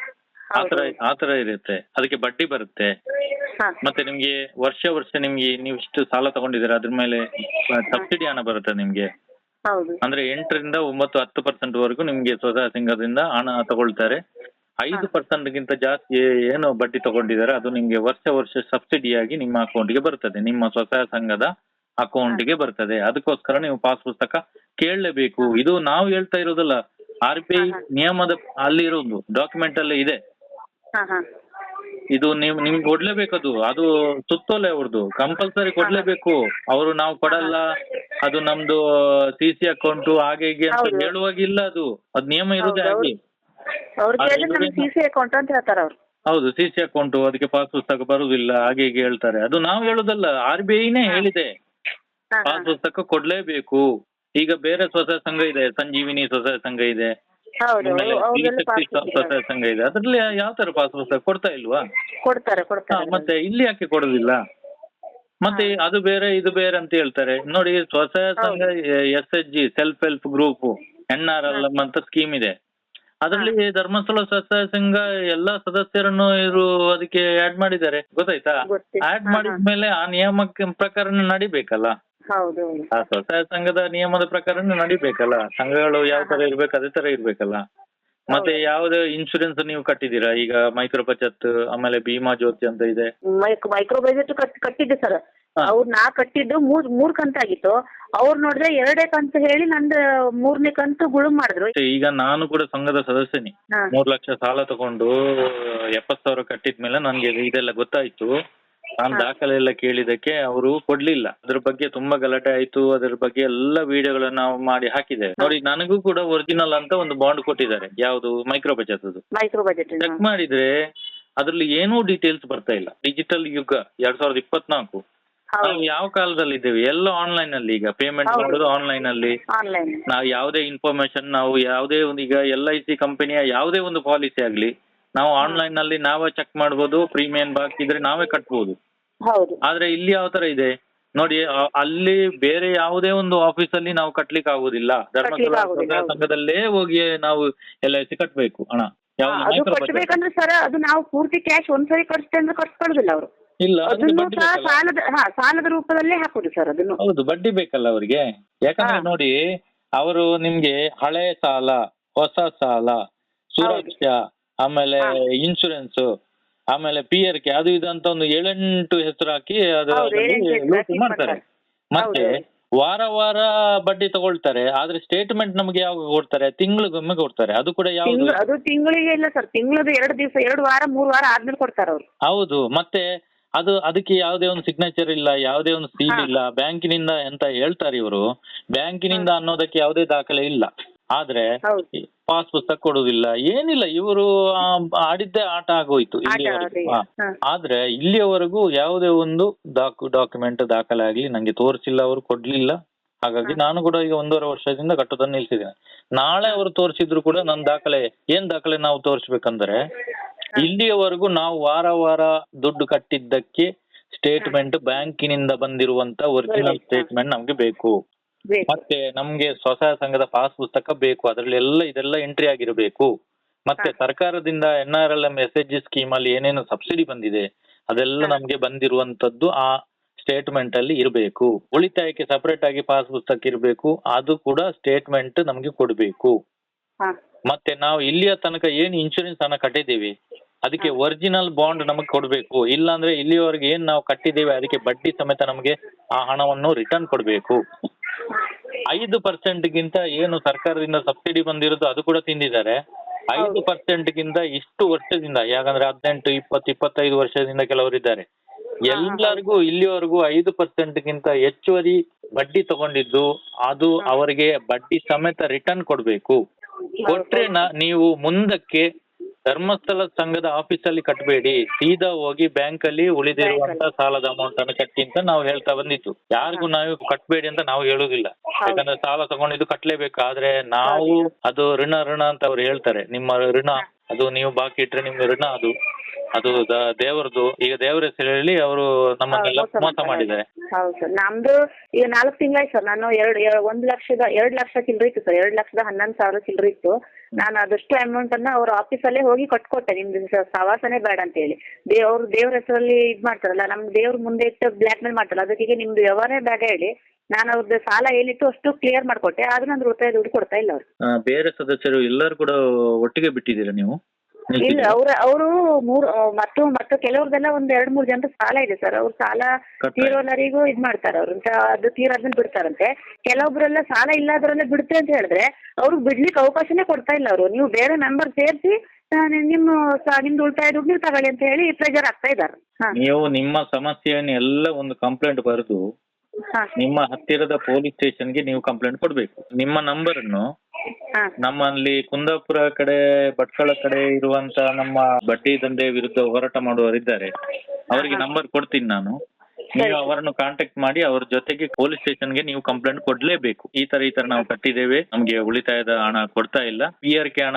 ಆತರ ಆತರ ಇರುತ್ತೆ. ಅದಕ್ಕೆ ಬಡ್ಡಿ ಬರುತ್ತೆ. ಮತ್ತೆ ನಿಮ್ಗೆ ವರ್ಷ ವರ್ಷ ನಿಮ್ಗೆ ನೀವು ಇಷ್ಟು ಸಾಲ ತಗೊಂಡಿದ್ದೀರಾ ಅದ್ರ ಮೇಲೆ ಸಬ್ಸಿಡಿ ಹಣ ಬರುತ್ತೆ ನಿಮ್ಗೆ. ಅಂದ್ರೆ ಎಂಟರಿಂದ ಒಂಬತ್ತು ಹತ್ತು ಪರ್ಸೆಂಟ್ ವರೆಗೂ ನಿಮ್ಗೆ ಸ್ವಸಹಾಯ ಸಂಘದಿಂದ ಹಣ ತಗೊಳ್ತಾರೆ. ಐದು ಪರ್ಸೆಂಟ್ ಗಿಂತ ಜಾಸ್ತಿ ಏನು ಬಡ್ಡಿ ತಗೊಂಡಿದ್ದಾರೆ. ಅದು ನಿಮ್ಗೆ ವರ್ಷ ವರ್ಷ ಸಬ್ಸಿಡಿಯಾಗಿ ನಿಮ್ಮ ಅಕೌಂಟ್ಗೆ ಬರ್ತದೆ. ನಿಮ್ಮ ಸ್ವಸಹಾಯ ಸಂಘದ ಅಕೌಂಟ್ಗೆ ಬರ್ತದೆ. ಅದಕ್ಕೋಸ್ಕರ ನೀವು ಪಾಸ್ ಪುಸ್ತಕ ಕೇಳಲೇಬೇಕು. ಇದು ನಾವು ಹೇಳ್ತಾ ಇರೋದಲ್ಲ ಆರ್ ಬಿ ಐ ನಿಯಮದ ಅಲ್ಲಿ ಇರೋದು ಡಾಕ್ಯುಮೆಂಟ್ ಅಲ್ಲಿ ಇದೆ. ಇದು ನೀವು ನಿಮ್ಗೆ ಕೊಡ್ಲೇಬೇಕದು ಅದು. ಸುತ್ತೋಲೆ ಅವ್ರದ್ದು ಕಂಪಲ್ಸರಿ ಕೊಡ್ಲೇಬೇಕು. ಅವರು ನಾವು ಕೊಡಲ್ಲ ಅದು ನಮ್ದು ಸಿ ಸಿ ಅಕೌಂಟ್ ಹಾಗೆ ಹೀಗೆ ಅಂತ ಹೇಳುವಾಗ ಹೇಳುವಾಗಿಲ್ಲ ಅದು. ಅದ್ ನಿಯಮ ಇರೋದೇ ಹಾಗೆ. ಅವ್ರು ಅದು ಕೇಳಿದ್ರೆ ನಮ್ಗೆ ಸಿ ಸಿ ಅಕೌಂಟ್ ಅಂತ ಹೇಳ್ತಾರ ಅವ್ರು. ಹೌದು ಸಿ ಸಿ ಅಕೌಂಟ್ ಅದಕ್ಕೆ ಪಾಸ್ ಪುಸ್ತಕ ಬರುದಿಲ್ಲ ಹಾಗೆ ಹೀಗೆ ಹೇಳ್ತಾರೆ. ಅದು ನಾವು ಹೇಳುದಲ್ಲ ಆರ್ ಬಿ ಐನೇ ಹೇಳಿದೆ. ಹಾ ಹಾ ಪಾಸ್ ಪುಸ್ತಕ ಕೊಡ್ಲೇಬೇಕು. ಈಗ ಬೇರೆ ಸ್ವಸಹಾಯ ಸಂಘ ಇದೆ ಸಂಜೀವಿನಿ ಸ್ವಸಹಾಯ ಸಂಘ ಇದೆ. ಹೌದು ಆಮೇಲೆ ಅವ್ರಿಗೆಲ್ಲ ಶ್ರೀಶಕ್ತಿ ಪಾಸ್ ಸ್ವಸಹಾಯ ಸಂಘ ಇದೆ. ಅದ್ರಲ್ಲಿ ಯಾವ ತರ ಪಾಸ್ ಪುಸ್ತಕ ಕೊಡ್ತಾ ಇಲ್ವಾ? ಕೊಡ್ತಾರೆ ಹಾ, ಕೊಡ್ತಾರೆ ಮತ್ತೆ ಇಲ್ಲಿ ಯಾಕೆ ಕೊಡೋದಿಲ್ಲ? ಮತ್ತೆ ಅದು ಬೇರೆ ಇದು ಬೇರೆ ಅಂತ ಹೇಳ್ತಾರೆ. ನೋಡಿ ಸ್ವಸಹಾಯ ಸಂಘ S H G self help group N R L M ಅಂತ ಸ್ಕೀಮ್ ಇದೆ. ಅದರಲ್ಲಿ ಧರ್ಮಸ್ಥಳ ಸ್ವಸಹಾಯ ಸಂಘ ಎಲ್ಲಾ ಸದಸ್ಯರನ್ನು ಇವರು ಅದಕ್ಕೆ ಆಡ್ ಮಾಡಿದ್ದಾರೆ. ಗೊತ್ತಾಯ್ತಾ? ಗೊತ್ತಿಲ್ಲ. ಆಡ್ ಹಾ, ಮಾಡಿದ್ಮೇಲೆ ಆ ನಿಯಮ ಪ್ರಕಾರ ನಡಿಬೇಕಲ್ಲ? ಹೌದು. ಆ ಸ್ವಸಹಾಯ ಸಂಘದ ನಿಯಮದ ಪ್ರಕಾರ ನಡಿಬೇಕಲ್ಲ? ಸಂಘಗಳು ಯಾವ ತರ ಇರ್ಬೇಕು ಅದೇ ತರ ಇರ್ಬೇಕಲ್ಲ? ಮತ್ತೆ ಯಾವ್ದೇ ಇನ್ಶೂರೆನ್ಸ್ ನೀವು ಕಟ್ಟಿದ್ದೀರಾ? ಈಗ ಮೈಕ್ರೋ ಬಚತ್ ಆಮೇಲೆ ಭೀಮಾ ಜ್ಯೋತಿ ಅಂತ ಇದೆ. ಮೈಕ್ ಮೈಕ್ರೋ ಬಜೆಟ್ ಕಟ್ಟಿದ್ದೆ ಸರ್. ಅವ್ರು ನಾ ಕಟ್ಟಿದ್ದು ಮೂರ್ ಮೂರ್ ಕಂತಾಗಿತ್ತು. ಅವ್ರು ನೋಡಿದ್ರೆ ಎರಡೇ ಕಂತು ಹೇಳಿ ನಂದು ಮೂರನೇ ಕಂತು ಗುಳು ಮಾಡಿದ್ರು. ಈಗ ನಾನು ಕೂಡ ಸಂಘದ ಸದಸ್ಯನಿ. ಹಾ. ಮೂರ್ ಲಕ್ಷ ಸಾಲ ತಗೊಂಡು ಎಪ್ಪತ್ ಸಾವಿರ ಕಟ್ಟಿದ್ಮೇಲೆ ನನ್ಗೆ ಇದೆಲ್ಲ ಗೊತ್ತಾಯ್ತು. ನಾನು ದಾಖಲೆ ಎಲ್ಲ ಕೇಳಿದಕ್ಕೆ ಅವರು ಕೊಡ್ಲಿಲ್ಲ. ಅದ್ರ ಬಗ್ಗೆ ತುಂಬಾ ಗಲಾಟೆ ಆಯ್ತು. ಅದ್ರ ಬಗ್ಗೆ ಎಲ್ಲ ವಿಡಿಯೋಗಳನ್ನ ನಾವು ಮಾಡಿ ಹಾಕಿದ್ದೇವೆ. ನೋಡಿ ನನಗೂ ಕೂಡ ಒರಿಜಿನಲ್ ಅಂತ ಒಂದು ಬಾಂಡ್ ಕೊಟ್ಟಿದ್ದಾರೆ. ಯಾವುದು? Micro budget micro budget check ಮಾಡಿದ್ರೆ ಅದ್ರಲ್ಲಿ ಏನೂ ಡೀಟೇಲ್ಸ್ ಬರ್ತಾ ಇಲ್ಲ. ಡಿಜಿಟಲ್ ಯುಗ ಎರಡ್ ಸಾವಿರದ ಇಪ್ಪತ್ನಾಲ್ಕು. ನಾವು ಯಾವ ಕಾಲದಲ್ಲಿ ಇದ್ದೇವೆ? ಎಲ್ಲ ಆನ್ಲೈನ್ ಅಲ್ಲಿ ಈಗ ಪೇಮೆಂಟ್ ಹೌದು. ಮಾಡೋದು ಆನ್ಲೈನ್ ಅಲ್ಲಿ. ಆನ್ಲೈನ್ ನಾವು ಯಾವುದೇ ಇನ್ಫಾರ್ಮೇಶನ್ ನಾವು ಯಾವುದೇ ಒಂದು ಈಗ ಎಲ್ ಐ ಸಿ ಕಂಪನಿಯ ಯಾವುದೇ ಒಂದು ಪಾಲಿಸಿ ಆಗ್ಲಿ ನಾವು ಆನ್ಲೈನ್ನಲ್ಲಿ ನಾವೇ ಚೆಕ್ ಮಾಡ್ಬೋದು ಪ್ರೀಮಿಯಂ ಬಾಕಿ ಇದ್ರೆ ನಾವೇ ಕಟ್ಬೋದು. ಹೌದು. ಆದ್ರೆ ಇಲ್ಲಿ ಯಾವ ತರ ಇದೆ? ನೋಡಿ ಆ- ಅಲ್ಲಿ ಬೇರೆ ಯಾವುದೇ ಒಂದು ಆಫೀಸ್ ಅಲ್ಲಿ ನಾವು ಕಟ್ಲಿಕ್ಕೆ ಆಗುದಿಲ್ಲ ಧರ್ಮಸ್ಥಳ ಕಟ್ಲಿಕ್ಕೆ ಆಗುದಿಲ್ಲ, ಹೌದು. ಸಂಘದಲ್ಲೇ ಹೋಗಿ ನಾವು ಎಲ್ ಐ ಸಿ ಕಟ್ಬೇಕು ಹಣ ಅದು. ಕಟ್ಟಬೇಕಂದ್ರೆ ಸರ್ ಅದು ನಾವು ಪೂರ್ತಿ ಕ್ಯಾಶ್ ಒಂದ್ಸರಿ ಕಟ್ಸ್ತೇ ಅಂದ್ರೆ ಕಟ್ಸ್ಕೊಳ್ಳೋದಿಲ್ಲ ಅವರು. ಇಲ್ಲ ಅದಕ್ಕೆ ಅದನ್ನು ಬಡ್ಡಿ ಸಹ ಬೇಕಲ್ಲ. ಸಾಲದ ಹಾ ಸಾಲದ ರೂಪದಲ್ಲೇ ಹಾಕುದು ಸರ್ ಅದನ್ನು ಹೌದು ಬಡ್ಡಿ ಬೇಕಲ್ಲ ಅವರಿಗೆ ಯಾಕಂದ್ರೆ ಹಾ. ನೋಡಿ ಅವರು ನಿಮ್ಗೆ ಹಳೆ ಸಾಲ ಹೊಸ ಸಾಲ ಸುರಕ್ಷಾ ಆಮೇಲೆ ಹಾ. ಇನ್ಶೂರೆನ್ಸ್ ಆಮೇಲೆ ಪಿ ಆರ್ ಕೆ ಅದು ಇದು ಅಂತ ಒಂದು ಏಳೆಂಟು ಹೆಸರು ಹಾಕಿ ಹೌದು, ಏಳೆಂಟು ಹೆಸರು ಲೂಟಿ ಹಾಕಿ ಮಾಡ್ತಾರೆ ಮಾಡ್ತಾರೆ. ಮತ್ತೆ ಹೌದು. ವಾರ ವಾರ ಬಡ್ಡಿ ತಗೊಳ್ತಾರೆ ಆದ್ರೆ ಸ್ಟೇಟ್ಮೆಂಟ್ ನಮಗೆ ಯಾವಾಗ ಕೊಡ್ತಾರೆ ತಿಂಗಳಿಗೊಮ್ಮೆ ಕೊಡ್ತಾರೆ ಅದು ಕೂಡ ಯಾವ್ದು ತಿಂಗಳು ಅದು ತಿಂಗಳಿಗೆ ಇಲ್ಲ ಸರ್ ತಿಂಗಳದು ಎರಡು ದಿವಸ ಎರಡು ವಾರ ಮೂರು ವಾರ ಆದ್ಮೇಲೆ ಕೊಡ್ತಾರೆ ಅವರು ಹೌದು ಮತ್ತೆ ಅದು ಅದಕ್ಕೆ ಯಾವುದೇ ಒಂದು ಸಿಗ್ನೇಚರ್ ಇಲ್ಲ ಯಾವುದೇ ಒಂದು ಸೀಲ್ ಇಲ್ಲ ಬ್ಯಾಂಕಿನಿಂದ ಅಂತ ಹೇಳ್ತಾರೆ ಇವರು. ಬ್ಯಾಂಕಿನಿಂದ ಅನ್ನೋದಕ್ಕೆ ಯಾವುದೇ ದಾಖಲೆ ಇಲ್ಲ. ಆದ್ರೆ ಪಾಸ್ ಪುಸ್ತಕ ಕೊಡುದಿಲ್ಲ ಏನಿಲ್ಲ ಇವರು ಆಡಿದ್ದೇ ಆಟ ಆಗೋಯ್ತು ಇಲ್ಲಿಯವರೆಗೂ. ಆದ್ರೆ ಇಲ್ಲಿಯವರೆಗೂ ಯಾವುದೇ ಒಂದು ಡಾಕು ಡಾಕ್ಯುಮೆಂಟ್ ದಾಖಲೆ ಆಗ್ಲಿ ನಂಗೆ ತೋರಿಸಿಲ್ಲ ಅವರು ಕೊಡ್ಲಿಲ್ಲ. ಹಾಗಾಗಿ ನಾನು ಕೂಡ ಈಗ ಒಂದೂವರೆ ವರ್ಷದಿಂದ ಕಟ್ಟೋದನ್ನ ನಿಲ್ಸಿದ್ದೇನೆ. ನಾಳೆ ಅವರು ತೋರಿಸಿದ್ರು ಕೂಡ ನನ್ನ ದಾಖಲೆ ಏನ್ ದಾಖಲೆ ನಾವು ತೋರಿಸ್ಬೇಕಂದ್ರೆ ಇಲ್ಲಿಯವರೆಗೂ ನಾವು ವಾರ ವಾರ ದುಡ್ಡು ಕಟ್ಟಿದ್ದಕ್ಕೆ ಸ್ಟೇಟ್ಮೆಂಟ್ ಬ್ಯಾಂಕಿನಿಂದ ಬಂದಿರುವಂತ ಒರಿಜಿನಲ್ ಸ್ಟೇಟ್ಮೆಂಟ್ ನಮ್ಗೆ ಬೇಕು. ಮತ್ತೆ ನಮ್ಗೆ ಸ್ವಸಹಾಯ ಸಂಘದ ಪಾಸ್ ಪುಸ್ತಕ ಬೇಕು. ಅದರಲ್ಲಿ ಎಲ್ಲ ಇದೆಲ್ಲ ಎಂಟ್ರಿ ಆಗಿರಬೇಕು. ಮತ್ತೆ ಸರ್ಕಾರದಿಂದ N R L M S H G scheme ಅಲ್ಲಿ ಏನೇನು ಸಬ್ಸಿಡಿ ಬಂದಿದೆ. ಅದೆಲ್ಲ. ನಮ್ಗೆ ಬಂದಿರುವಂತದ್ದು ಆ ಸ್ಟೇಟ್ಮೆಂಟ್ ಅಲ್ಲಿ ಇರಬೇಕು. ಉಳಿತಾಯಕ್ಕೆ ಸಪರೇಟ್ ಆಗಿ ಪಾಸ್ ಪುಸ್ತಕ ಇರಬೇಕು. ಅದು ಕೂಡ ಸ್ಟೇಟ್ಮೆಂಟ್ ನಮ್ಗೆ ಕೊಡಬೇಕು. ಮತ್ತೆ ನಾವು ಇಲ್ಲಿಯ ತನಕ ಏನು ಇನ್ಶೂರೆನ್ಸ್ ಹಣ ಕಟ್ಟಿದ್ದೀವಿ? ಅದಕ್ಕೆ ಒರಿಜಿನಲ್ ಬಾಂಡ್ ನಮಗೆ ಕೊಡಬೇಕು. ಇಲ್ಲಾಂದ್ರೆ ಇಲ್ಲಿಯವರೆಗೆ ಏನ್ ನಾವು ಕಟ್ಟಿದ್ದೇವೆ ಅದಕ್ಕೆ ಬಡ್ಡಿ ಸಮೇತ ನಮಗೆ ಆ ಹಣವನ್ನು ರಿಟರ್ನ್ ಕೊಡಬೇಕು. ಐದು ಪರ್ಸೆಂಟ್ ಗಿಂತ ಏನು ಸರ್ಕಾರದಿಂದ ಸಬ್ಸಿಡಿ ಬಂದಿರೋದು ಅದು ಕೂಡ ತಿಂದಿದ್ದಾರೆ. ಐದು ಪರ್ಸೆಂಟ್ಗಿಂತ ಪರ್ಸೆಂಟ್ ಗಿಂತ ಇಷ್ಟು ವರ್ಷದಿಂದ ಯಾಕಂದ್ರೆ ಹದಿನೆಂಟು ಇಪ್ಪತ್ತು ಇಪ್ಪತ್ತೈದು ವರ್ಷದಿಂದ ಕೆಲವರಿದ್ದಾರೆ ಎಲ್ಲರಿಗೂ ಇಲ್ಲಿವರೆಗೂ ಐದು ಪರ್ಸೆಂಟ್ ಗಿಂತ ಹೆಚ್ಚುವರಿ ಬಡ್ಡಿ ತಗೊಂಡಿದ್ದು ಅದು ಅವರಿಗೆ ಬಡ್ಡಿ ಸಮೇತ ರಿಟರ್ನ್ ಕೊಡಬೇಕು. ಕೊಟ್ರೆ ನೀವು ಮುಂದಕ್ಕೆ ಧರ್ಮಸ್ಥಳ ಸಂಘದ ಆಫೀಸಲ್ಲಿ ಕಟ್ಟಬೇಡಿ ಸೀದಾ ಹೋಗಿ ಬ್ಯಾಂಕ್ ಅಲ್ಲಿ ಉಳಿದಿರುವಂತ ಸಾಲದ ಅಮೌಂಟ್ ಅನ್ನು ಕಟ್ಟಿ ಅಂತ ನಾವು ಹೇಳ್ತಾ ಬಂದಿತ್ತು ಯಾರಿಗೂ ನಾವು ಕಟ್ಟಬೇಡಿ ಅಂತ ನಾವು ಹೇಳುದಿಲ್ಲ ಯಾಕಂದ್ರೆ ಸಾಲ ತಗೊಂಡಿದ್ದು ಕಟ್ಲೇಬೇಕು. ಆದ್ರೆ ನಾವು ಅದು ಋಣ ಋಣ ಅಂತ ಅವ್ರು ಹೇಳ್ತಾರೆ. ನಿಮ್ಮ ಋಣ ಅದು ನೀವು ಬಾಕಿ ಇಟ್ರೆ ನಿಮ್ಗೆ ಋಣ ಅದು. ಅದು ದ- ದೇವರದು ಈಗ ದೇವರ ಹೆಸರಲ್ಲಿ ಹೇಳಿ ಅವರು ನಮ್ಮನ್ನೆಲ್ಲ ಹೌದು, ಮೋಸ ಮೋಸ ಮಾಡಿದ್ದಾರೆ. ಹೌದು ಸರ್. ನಮ್ದು ಈಗ ನಾಲ್ಕು ತಿಂಗಳಾಯ್ತು ಸರ್. ನಾನು ಎರಡು ಎರಡು- ಒಂದು ಲಕ್ಷದ ಎರಡು ಲಕ್ಷ ಚಿಲ್ಲರೆ ಇತ್ತು ಸರ್. ಎರಡು ಲಕ್ಷದ ಹನ್ನೊಂದು ಸಾವಿರ ಚಿಲ್ಲರಿ ಇತ್ತು. ನಾನು ಅದಷ್ಟು ಅಮೌಂಟ್ ಅನ್ನ ಅವ್ರ ಆಫೀಸಲ್ಲೇ ಹೋಗಿ ಕಟ್ಕೊಟ್ಟೆ. ನಿಮ್ದು ಸ- ಸವಾಸನೆ ಬೇಡ ಅಂತ ಹೇಳಿ ಅವ್ರು ದೇವ್ರ ಹೆಸರಲ್ಲಿ ಇದ್ ಮಾಡ್ತಾರಲ್ಲ ನಮ್ ದೇವ್ರ ಮುಂದೆ ಇಟ್ಟು ಬ್ಲಾಕ್ ಮೇಲ್ ಮಾಡ್ತಾರಲ್ಲ ಅದಕ್ಕೆ ನಿಮ್ದು ವ್ಯವಹಾರ ಬೇಡ ಹೇಳಿ. ನಾನು ಅವ್ರದ್ದು ಸಾಲ ಏನಿತ್ತು ಅಷ್ಟು ಕ್ಲಿಯರ್ ಮಾಡ್ಕೊಟ್ಟೆ. ಆದ್ರೆ ನಂದು ಉಳಿತಾಯ ದುಡ್ಡು ಕೊಡ್ತಾ ಇಲ್ಲ ಅವ್ರು. ಆ, ಬೇರೆ ಸದಸ್ಯರು ಎಲ್ಲರೂ ಕೂಡ ಒಟ್ಟಿಗೆ ಬಿಟ್ಟಿದ್ದೀರಾ ನೀವು? ಇಲ್ಲ? ಅವ್ರ ಅವರು ಮೂರು ಮತ್ತು ಮತ್ತು ಕೆಲವ್ರದೆಲ್ಲ ಒಂದ್ ಎರಡ್ ಮೂರ್ ಜನರ ಸಾಲ ಇದೆ ಸರ್ ಅವ್ರ ಸಾಲ ತೀರೋಲ್ಲರಿಗೂ ಇದ್ ಮಾಡ್ತಾರ ಅವ್ರು. ಅದು ತೀರಾದ್ಮೇಲೆ ಬಿಡ್ತಾರಂತೆ. ಕೆಲವೊಬ್ರೆಲ್ಲ ಸಾಲ ಇಲ್ಲದ್ರಲ್ಲೇ ಬಿಡ್ತೇ ಅಂತ ಹೇಳಿದ್ರೆ ಅವ್ರಿಗೆ ಬಿಡ್ಲಿಕ್ಕೆ ಅವಕಾಶನೇ ಕೊಡ್ತಾ ಇಲ್ಲ ಅವರು. ನೀವು ಬೇರೆ ಮೆಂಬರ್ ಸೇರಿಸಿ ನಿಮ್ಮ ನಿಮ್ದು ಉಳಿತಾಯ ದುಡ್ಡು ನೀವು ತಗೊಳ್ಳಿ ಅಂತ ಹೇಳಿ ಪ್ರೆಜರ್ ಆಗ್ತಾ ಇದ್ದಾರೆ. ನೀವು ನಿಮ್ಮ ಸಮಸ್ಯೆಯನ್ನು ಎಲ್ಲ ಒಂದು ಕಂಪ್ಲೇಂಟ್ ಬರೆದು ನಿಮ್ಮ ಹತ್ತಿರದ ಪೊಲೀಸ್ ಸ್ಟೇಷನ್ಗೆ ನೀವು ಕಂಪ್ಲೇಂಟ್ ಕೊಡ್ಬೇಕು. ನಿಮ್ಮ ನಂಬರ್ ಅನ್ನು ಹಾ. ನಮ್ಮಲ್ಲಿ ಕುಂದಾಪುರ ಕಡೆ ಭಟ್ಕಳ ಕಡೆ ಇರುವಂತ ನಮ್ಮ ಬಡ್ಡಿ ದಂಧೆ ವಿರುದ್ಧ ಹೋರಾಟ ಮಾಡುವವರಿದ್ದಾರೆ. ಅವರಿಗೆ ನಂಬರ್ ಕೊಡ್ತೀನಿ ನಾನು. ನೀವು ಅವರನ್ನು ಕಾಂಟ್ಯಾಕ್ಟ್ ಮಾಡಿ ಅವ್ರ ಜೊತೆಗೆ ಪೊಲೀಸ್ ಸ್ಟೇಷನ್ಗೆ ನೀವು ಕಂಪ್ಲೇಂಟ್ ಕೊಡ್ಲೇಬೇಕು. ಈ ತರ ಈ ತರ ನಾವು ಕಟ್ಟಿದ್ದೇವೆ. ನಮ್ಗೆ ಉಳಿತಾಯದ ಹಣ ಕೊಡ್ತಾ ಇಲ್ಲ. ಪಿ ಆರ್ ಕೆ ಹಣ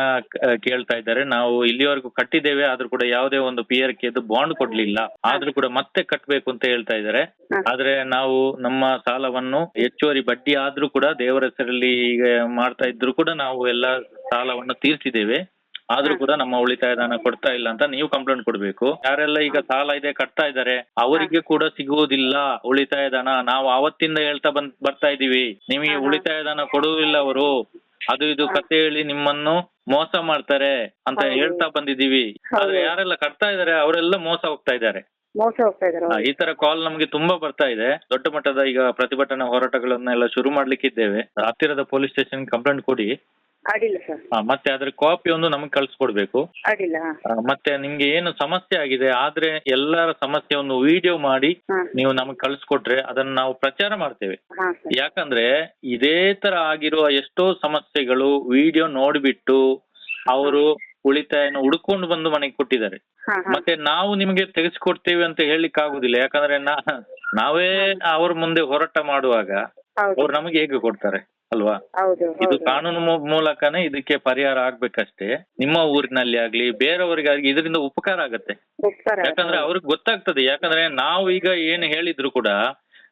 ಕೇಳ್ತಾ ಇದ್ದಾರೆ. ನಾವು ಇಲ್ಲಿವರೆಗೂ ಕಟ್ಟಿದ್ದೇವೆ. ಆದ್ರೂ ಕೂಡ ಯಾವುದೇ ಒಂದು ಪಿ ಆರ್ ಕೆ ಬಾಂಡ್ ಕೊಡ್ಲಿಲ್ಲ. ಆದ್ರೂ ಕೂಡ ಮತ್ತೆ ಕಟ್ಬೇಕು ಅಂತ ಹೇಳ್ತಾ ಇದ್ದಾರೆ. ಆದ್ರೆ ನಾವು ನಮ್ಮ ಸಾಲವನ್ನು ಹೆಚ್ಚುವರಿ ಬಡ್ಡಿ ಆದ್ರೂ ಕೂಡ ದೇವರ ಹೆಸರಲ್ಲಿ ಈಗ ಮಾಡ್ತಾ ಇದ್ರು ಕೂಡ ನಾವು ಎಲ್ಲ ಸಾಲವನ್ನು ತೀರ್ಸಿದ್ದೇವೆ. ಆದ್ರೂ ಕೂಡ ನಮ್ಮ ಉಳಿತಾಯದ ಹಣ ಕೊಡ್ತಾ ಇಲ್ಲ ಅಂತ ನೀವು ಕಂಪ್ಲೇಂಟ್ ಕೊಡ್ಬೇಕು. ಯಾರೆಲ್ಲ ಈಗ ಸಾಲ ಇದೆ ಕಟ್ತಾ ಇದ್ದಾರೆ ಅವರಿಗೆ ಕೂಡ ಸಿಗುವುದಿಲ್ಲ ಉಳಿತಾಯದ ಹಣ ನಾವು ಅವತ್ತಿಂದ ಹೇಳ್ತಾ ಬಂದ್ ಬರ್ತಾ ಇದೀವಿ. ನಿಮಗೆ ಹಾ, ಹಾ. ಉಳಿತಾಯದ ಹಣ ಕೊಡುವುದಿಲ್ಲ ಅವರು. ಅದು ಇದು ಕತೆ ಹೇಳಿ ನಿಮ್ಮನ್ನು ಮೋಸ ಮಾಡ್ತಾರೆ ಅಂತ ಹೇಳ್ತಾ ಬಂದಿದೀವಿ ಆದ್ರೆ. ಯಾರೆಲ್ಲ ಕಟ್ತಾ ಇದ್ದಾರೆ ಅವರೆಲ್ಲ ಮೋಸ ಹೋಗ್ತಾ ಇದ್ದಾರೆ. ಮೋಸ ಹೋಗ್ತಾ ಇದ್ದಾರೆ ಆ, ಈ ತರ ಕಾಲ್ ನಮ್ಗೆ ತುಂಬಾ ಬರ್ತಾ ಇದೆ. ದೊಡ್ಡ ಮಟ್ಟದ ಈಗ ಪ್ರತಿಭಟನಾ ಹೋರಾಟಗಳನ್ನೆಲ್ಲ ಶುರು ಮಾಡ್ಲಿಕ್ಕಿದ್ದೇವೆ. ಹತ್ತಿರದ ಪೊಲೀಸ್ ಸ್ಟೇಷನ್ ಕಂಪ್ಲೇಂಟ್ ಕೊಡಿ. ಅಡ್ಡಿಲ್ಲ ಸರ್ ಆ, ಮತ್ತೆ ಅದ್ರ ಕಾಪಿ ಒಂದು ನಮಗೆ ಕಳ್ಸಿಕೊಡ್ಬೇಕು. ಅಡ್ಡಿಲ್ಲ ಹಾ. ಆ, ಮತ್ತೆ ನಿಮ್ಗೆ ಏನು ಸಮಸ್ಯೆ ಆಗಿದೆ ಆದ್ರೆ ಎಲ್ಲರ ಸಮಸ್ಯೆ ಒಂದು ವಿಡಿಯೋ ಮಾಡಿ ಹಾ. ನೀವು ನಮಗೆ ಕಳ್ಸಿಕೊಟ್ರೆ ಅದನ್ನ ನಾವು ಪ್ರಚಾರ ಮಾಡ್ತೇವೆ. ಹಾ ಸರ್ ಯಾಕಂದ್ರೆ ಇದೇ ತರ ಆಗಿರುವ ಎಷ್ಟೋ ಸಮಸ್ಯೆಗಳು ವಿಡಿಯೋ ನೋಡ್ಬಿಟ್ಟು ಅವರು ಉಳಿತಾಯನ ಹುಡ್ಕೊಂಡು ಬಂದು ಮನೆಗೆ ಕೊಟ್ಟಿದ್ದಾರೆ. ಹಾ ಹಾ. ಮತ್ತೆ ನಾವು ನಿಮಗೆ ತೆಗೆಸಿಕೊಡ್ತೇವೆ ಅಂತ ಹೇಳಲಿಕ್ಕೆ ಆಗುದಿಲ್ಲ. ಯಾಕಂದ್ರೆ ನಾ ನಾವೇ ಅವ್ರ ಮುಂದೆ ಹೋರಾಟ ಮಾಡುವಾಗ ಹೌದು. ಅವ್ರು ನಮಗೆ ಹೇಗೆ ಕೊಡ್ತಾರೆ? ಅಲ್ವಾ? ಹೌದು ಇದು ಹೌದು. ಕಾನೂನು ಮೂ- ಮೂಲಕನೇ ಇದಕ್ಕೆ ಪರಿಹಾರ ಆಗ್ಬೇಕಷ್ಟೇ. ನಿಮ್ಮ ಊರಿನಲ್ಲಿ ಆಗ್ಲಿ ಬೇರೆಯವರಿಗಾಗ್ಲಿ ಇದರಿಂದ ಉಪಕಾರ ಆಗತ್ತೆ. ಉಪಕಾರ ಯಾಕಂದ್ರೆ ಅವ್ರಿಗೆ ಗೊತ್ತಾಗ್ತದೆ. ಯಾಕಂದ್ರೆ ನಾವು ಈಗ ಏನ್ ಹೇಳಿದ್ರು ಕೂಡ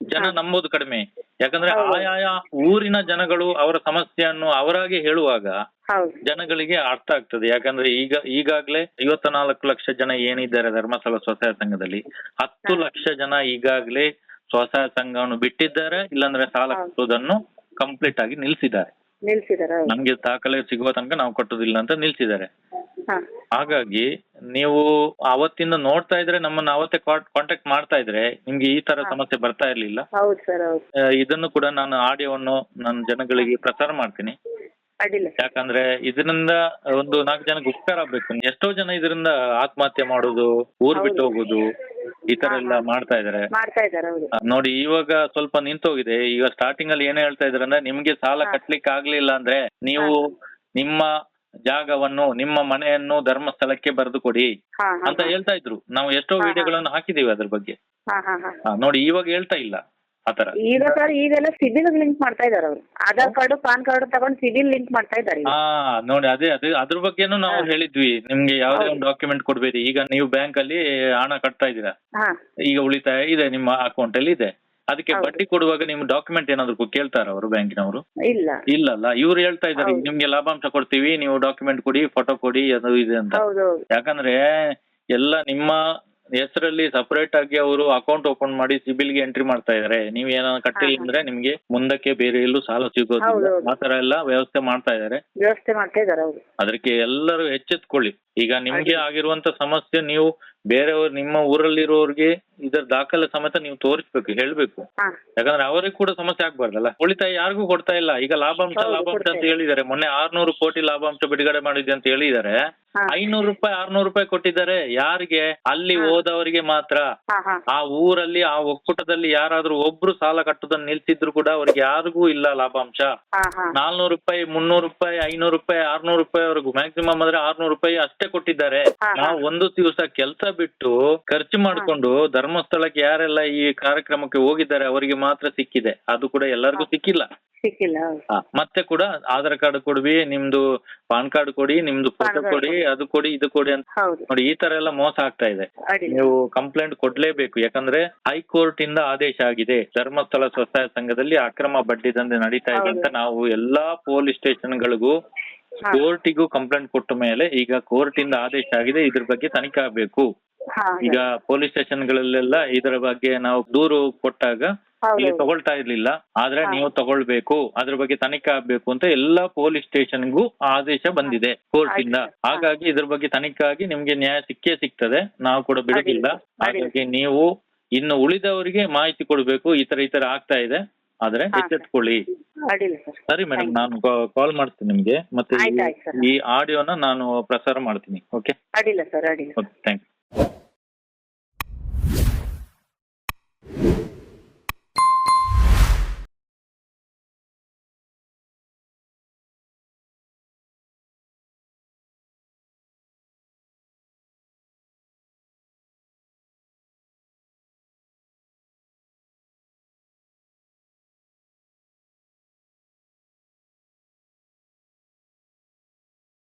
ಜನ. ನಂಬೋದು ಕಡಿಮೆ. ಯಾಕಂದ್ರೆ ಹೌದು. ಆಯಾಯ ಊರಿನ ಜನಗಳು ಅವರ ಸಮಸ್ಯೆಯನ್ನು ಅವರಾಗೆ ಹೇಳುವಾಗ ಹೌದು. ಜನಗಳಿಗೆ ಅರ್ಥ ಆಗ್ತದೆ. ಯಾಕಂದ್ರೆ ಈಗ ಈಗಾಗ್ಲೇ ಐವತ್ತ ನಾಲ್ಕು ಲಕ್ಷ ಜನ ಏನಿದ್ದಾರೆ ಧರ್ಮಸ್ಥಳ ಸ್ವಸಹಾಯ ಸಂಘದಲ್ಲಿ. ಹತ್ತು ಹಾ. ಲಕ್ಷ ಜನ ಈಗಾಗ್ಲೇ ಸ್ವಸಹಾಯ ಸಂಘವನ್ನು ಬಿಟ್ಟಿದ್ದಾರೆ. ಇಲ್ಲಾಂದ್ರೆ ಸಾಲ ಹೌದು. ಕಟ್ಟುವುದನ್ನು ಕಂಪ್ಲೀಟ್ ಆಗಿ ನಿಲ್ಸಿದ್ದಾರೆ. ನಿಲ್ಸಿದಾರೆ ನಮ್ಗೆ ದಾಖಲೆ ಸಿಗುವ ತನಕ ನಾವು ಕಟ್ಟುದಿಲ್ಲ ಅಂತ ನಿಲ್ಸಿದ್ದಾರೆ. ಹಾ. ಹಾಗಾಗಿ ನೀವು ಅವತ್ತಿಂದ ನೋಡ್ತಾ ಇದ್ರೆ ನಮ್ಮನ್ನ ಅವತ್ತೇ ಕಾಂಟ್ಯಾಕ್ಟ್ ಮಾಡ್ತಾ ಇದ್ರೆ ನಿಮ್ಗೆ ಈ ತರ ಸಮಸ್ಯೆ ಬರ್ತಾ ಇರ್ಲಿಲ್ಲ. ಹೌದು ಸರ್ ಹೌದು. ಆ, ಇದನ್ನು ಕೂಡ ನಾನು ಆಡಿಯೋವನ್ನು ನನ್ನ ಜನಗಳಿಗೆ ಪ್ರಸಾರ ಮಾಡ್ತೀನಿ. ಅಡ್ಡಿಲ್ಲ. ಯಾಕಂದ್ರೆ ಇದರಿಂದ ಒಂದು ನಾಲ್ಕು ಜನಕ್ಕೆ ಉಪಕಾರ ಆಗ್ಬೇಕು. ಎಷ್ಟೋ ಜನ ಇದರಿಂದ ಆತ್ಮಹತ್ಯೆ ಮಾಡೋದು ಊರ್ ಬಿಟ್ಟು ಹೋಗುದು ಈ ತರ ಎಲ್ಲ ಮಾಡ್ತಾ ಇದಾರೆ. ಮಾಡ್ತಾ ಇದ್ದಾರೆ ಹೌದು. ನೋಡಿ ಇವಾಗ ಸ್ವಲ್ಪ ನಿಂತೋಗಿದೆ. ಈಗ ಸ್ಟಾರ್ಟಿಂಗ್ ಅಲ್ಲಿ ಏನ್ ಹೇಳ್ತಾ ಇದಾರೆ ಅಂದ್ರೆ ನಿಮ್ಗೆ ಸಾಲ. ಕಟ್ಲಿಕ್ಕೆ ಆಗ್ಲಿಲ್ಲ ಅಂದ್ರೆ ನೀವು ನಿಮ್ಮ ಜಾಗವನ್ನು ನಿಮ್ಮ ಮನೆಯನ್ನು ಧರ್ಮಸ್ಥಳಕ್ಕೆ ಬರೆದು ಕೊಡಿ ಅಂತ ಹೇಳ್ತಾ ಇದ್ರು. ನಾವು ಎಷ್ಟೋ. ವಿಡಿಯೋಗಳನ್ನು ಹಾಕಿದೀವಿ ಅದ್ರ ಬಗ್ಗೆ. ನೋಡಿ ಇವಾಗ ಹೇಳ್ತಾ ಇಲ್ಲ. ಆತರ ಈಗ ಸರ್ ಈಗೆಲ್ಲ ಸಿಬಿಲ್ ಲಿಂಕ್ ಮಾಡ್ತಾ ಇದಾರೆ ಅವರು. ಆಧಾರ್ ಕಾರ್ಡ್ ಪಾನ್ ಕಾರ್ಡ್ ತಗೊಂಡು ಸಿಬಿಲ್ ಲಿಂಕ್ ಮಾಡ್ತಾ ಇದ್ದಾರೆ ಈಗ. ಹಾ ನೋಡಿ ಅದೇ ಅದೇ ಅದ್ರ ಬಗ್ಗೆನೂ ನಾವು ಹಾ. ಹೇಳಿದ್ವಿ. ನಿಮ್ಗೆ ಯಾವುದೇ ಹೌದು. ಒಂದು ಡಾಕ್ಯುಮೆಂಟ್ ಕೊಡ್ಬೇಡಿ. ಈಗ ನೀವು ಬ್ಯಾಂಕ್ ಅಲ್ಲಿ ಹಣ ಕಟ್ತಾ ಇದ್ದೀರಾ. ಹಾ. ಈಗ ಉಳಿತಾಯ ಇದೆ ನಿಮ್ಮ ಅಕೌಂಟ್ ಅಲ್ಲಿ ಇದೆ. ಅದಕ್ಕೆ ಹೌದು. ಬಡ್ಡಿ ಕೊಡುವಾಗ ನಿಮ್ಮ ಡಾಕ್ಯುಮೆಂಟ್ ಏನಾದ್ರು ಕೇಳ್ತಾರ ಅವರು ಬ್ಯಾಂಕಿನವರು? ಇಲ್ಲ. ಇಲ್ಲಲ್ಲ ಇವ್ರು ಹೇಳ್ತಾ ಇದ್ದಾರೆ ಹೌದು. ನಿಮ್ಗೆ ಲಾಭಾಂಶ ಕೊಡ್ತೀವಿ ನೀವು ಡಾಕ್ಯುಮೆಂಟ್ ಕೊಡಿ ಫೋಟೋ ಕೊಡಿ ಅದು ಇದೆ ಅಂತ. ಹೌದೌದು ಯಾಕಂದ್ರೆ ಎಲ್ಲ ನಿಮ್ಮ ಹೆಸರಲ್ಲಿ ಸಪರೇಟ್ ಆಗಿ ಅವರು ಅಕೌಂಟ್ ಓಪನ್ ಮಾಡಿ ಸಿಬಿಲ್ಗೆ ಎಂಟ್ರಿ ಮಾಡ್ತಾ ಇದಾರೆ. ನೀವ್ ಏನಾದ್ರು ಕಟ್ಟಿಲ್ಲ. ಅಂದ್ರೆ ನಿಮ್ಗೆ ಮುಂದಕ್ಕೆ ಬೇರೆ ಎಲ್ಲೂ ಸಾಲ ಸಿಗೋದಿಲ್ಲ. ಆತರ ಆ ತರ ಎಲ್ಲ ವ್ಯವಸ್ಥೆ ಮಾಡ್ತಾ ಇದಾರೆ. ವ್ಯವಸ್ಥೆ ಮಾಡ್ತಾ ಇದಾರೆ ಹೌದು. ಅದಕ್ಕೆ ಎಲ್ಲರೂ ಎಚ್ಚೆತ್ಕೊಳ್ಳಿ. ಈಗ ನಿಮ್ಗೆ. ಆಗಿರುವಂತ ಸಮಸ್ಯೆ ನೀವು ಬೇರೆಯವ್ರ ನಿಮ್ಮ ಊರಲ್ಲಿರೋರಿಗೆ ಇದರ ದಾಖಲೆ ಸಮೇತ ನೀವು ತೋರಿಸ್ಬೇಕು ಹೇಳ್ಬೇಕು. ಯಾಕಂದ್ರೆ ಅವರಿಗೆ ಕೂಡ ಸಮಸ್ಯೆ ಆಗ್ಬಾರ್ದಲ್ಲ. ಉಳಿತಾಯ ಯಾರಿಗೂ ಕೊಡ್ತಾ ಇಲ್ಲ. ಈಗ ಲಾಭಾಂಶ ಲಾಭಾಂಶ ಅಂತ. ಹೇಳಿದ್ದಾರೆ. ಮೊನ್ನೆ ಆರ್ನೂರು ಕೋಟಿ ಲಾಭಾಂಶ ಬಿಡುಗಡೆ ಮಾಡಿದೆ ಅಂತ ಹೇಳಿದ್ದಾರೆ. ಐನೂರು ರೂಪಾಯಿ ಆರ್ನೂರು ರೂಪಾಯಿ ಕೊಟ್ಟಿದ್ದಾರೆ. ಯಾರಿಗೆ? ಅಲ್ಲಿ. ಹೋದವರಿಗೆ ಮಾತ್ರ. ಆ ಊರಲ್ಲಿ ಆ ಒಕ್ಕೂಟದಲ್ಲಿ ಯಾರಾದ್ರೂ ಒಬ್ರು ಸಾಲ ಕಟ್ಟುದನ್ನ ನಿಲ್ಸಿದ್ರು ಕೂಡ ಅವ್ರಿಗೆ ಯಾರಿಗೂ ಇಲ್ಲ ಲಾಭಾಂಶ. ನಾಲ್ನೂರು ರೂಪಾಯಿ ಮುನ್ನೂರು ರೂಪಾಯಿ ಐನೂರು ರೂಪಾಯಿ ಆರ್ನೂರು ರೂಪಾಯಿ ಅವ್ರಿಗೂ. ಮ್ಯಾಕ್ಸಿಮಮ್ ಅಂದ್ರೆ ಆರ್ನೂರು ರೂಪಾಯಿ ಅಷ್ಟೇ. ಕೊಟ್ಟಿದ್ದಾರೆ. ನಾವು ಒಂದು ದಿವಸ ಕೆಲಸ ಬಿಟ್ಟು ಖರ್ಚು ಮಾಡ್ಕೊಂಡು ಧರ್ಮಸ್ಥಳಕ್ಕೆ ಯಾರೆಲ್ಲ ಈ ಕಾರ್ಯಕ್ರಮಕ್ಕೆ ಹೋಗಿದ್ದಾರೆ ಅವರಿಗೆ ಮಾತ್ರ ಸಿಕ್ಕಿದೆ. ಅದು ಕೂಡ ಎಲ್ಲರಿಗೂ ಸಿಕ್ಕಿಲ್ಲ. ಸಿಕ್ಕಿಲ್ಲ. ಮತ್ತೆ ಕೂಡ ಆಧಾರ್ ಕಾರ್ಡ್ ಕೊಡ್ವಿ ನಿಮ್ದು ಪಾನ್ ಕಾರ್ಡ್ ಕೊಡಿ ನಿಮ್ದು ಫೋಟೋ ಕೊಡಿ ಅದು ಕೊಡಿ ಇದು ಕೊಡಿ ಅಂತ ನೋಡಿ ಈ ತರ ಎಲ್ಲ ಮೋಸ ಆಗ್ತಾ ಇದೆ. ನೀವು ಕಂಪ್ಲೇಂಟ್ ಕೊಡ್ಲೇಬೇಕು. ಯಾಕಂದ್ರೆ ಹೈಕೋರ್ಟ್ ಇಂದ ಆದೇಶ ಆಗಿದೆ. ಧರ್ಮಸ್ಥಳ ಸ್ವಸಹಾಯ ಸಂಘದಲ್ಲಿ ಅಕ್ರಮ ಬಡ್ಡಿ ದಂಧೆ ನಡೀತಾ ಇದೆ ಅಂತ ನಾವು ಎಲ್ಲಾ ಪೊಲೀಸ್ ಸ್ಟೇಷನ್ಗಳಿಗೂ. ಕೋರ್ಟಿಗೂ ಕಂಪ್ಲೇಂಟ್ ಕೊಟ್ಟ ಮೇಲೆ ಈಗ ಕೋರ್ಟ್ ಇಂದ ಆದೇಶ ಆಗಿದೆ ಇದ್ರ ಬಗ್ಗೆ ತನಿಖೆ ಆಗ್ಬೇಕು. ಈಗ ಪೊಲೀಸ್ ಸ್ಟೇಷನ್ಗಳಲ್ಲೆಲ್ಲ ಇದರ ಬಗ್ಗೆ ನಾವು ದೂರು ಕೊಟ್ಟಾಗ ಇಲ್ಲಿ ತಗೊಳ್ತಾ ಇರ್ಲಿಲ್ಲ ಆದ್ರೆ ನೀವು ತಗೊಳ್ಬೇಕು ಅದ್ರ ಬಗ್ಗೆ ತನಿಖೆ ಆಗ್ಬೇಕು ಅಂತ ಎಲ್ಲಾ ಪೊಲೀಸ್ ಸ್ಟೇಷನ್ಗೂ ಆದೇಶ ಬಂದಿದೆ ಕೋರ್ಟ್ ಇಂದ ಹಾಗಾಗಿ ಇದ್ರ ಬಗ್ಗೆ ತನಿಖೆ ಆಗಿ ನಿಮ್ಗೆ ನ್ಯಾಯ ಸಿಕ್ಕೇ ಸಿಗ್ತದೆ ನಾವು ಕೂಡ ಬಿಡಲಿಲ್ಲ. ಹಾಗಾಗಿ ನೀವು ಇನ್ನು ಉಳಿದವರಿಗೆ ಮಾಹಿತಿ ಕೊಡ್ಬೇಕು ಈ ತರ ಈ ತರ ಆಗ್ತಾ ಇದೆ. ಆದ್ರೆ. ಎಚ್ಚೆತ್ಕೊಳ್ಳಿ. ಅಡ್ಡಿಲ್ಲ ಸರ್. ಸರಿ ಮೇಡಮ್ ನಾನು ಕಾಲ್ ಮಾಡ್ತೀನಿ ನಿಮ್ಗೆ. ಮತ್ತೆ ಈ- ಆಯ್ತು, ಆಯ್ತು, sir. ಈ ಆಡಿಯೋನ ನಾನು ಪ್ರಸಾರ ಮಾಡ್ತೀನಿ ಓಕೆ ಅಡ್ಡಿಲ್ಲ ಸರ್ ಅಡ್ಡಿಲ್ಲ. Okay thank you